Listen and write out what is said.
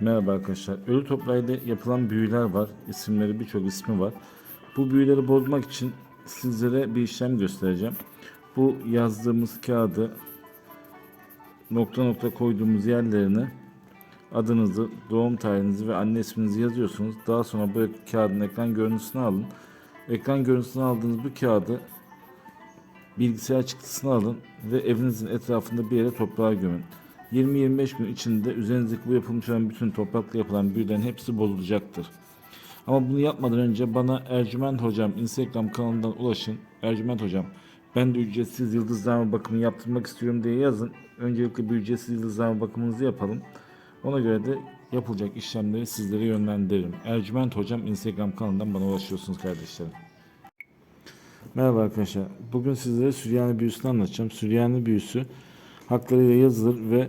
Merhaba arkadaşlar. Ölü toprağıyla yapılan büyüler var. İsimleri birçok ismi var. Bu büyüleri bozmak için sizlere bir işlem göstereceğim. Bu yazdığımız kağıdı nokta nokta koyduğumuz yerlerine adınızı, doğum tarihinizi ve anne isminizi yazıyorsunuz. Daha sonra bu kağıdın ekran görüntüsünü alın. Ekran görüntüsünü aldığınız bu kağıdı bilgisayar çıktısını alın ve evinizin etrafında bir yere toprağa gömün. 20-25 gün içinde üzerinizdeki bu yapılmış olan bütün toprakla yapılan büyülerin hepsi bozulacaktır. Ama bunu yapmadan önce bana Ercüment Hocam Instagram kanalından ulaşın. Ercüment Hocam ben de ücretsiz yıldızlama bakımı yaptırmak istiyorum diye yazın. Öncelikle bir ücretsiz yıldızlama bakımınızı yapalım. Ona göre de yapılacak işlemleri sizlere yönlendiririm. Ercüment Hocam Instagram kanalından bana ulaşıyorsunuz kardeşlerim. Merhaba arkadaşlar. Bugün sizlere Süryani büyüsünü anlatacağım. Süryani büyüsü haklarıyla yazılır ve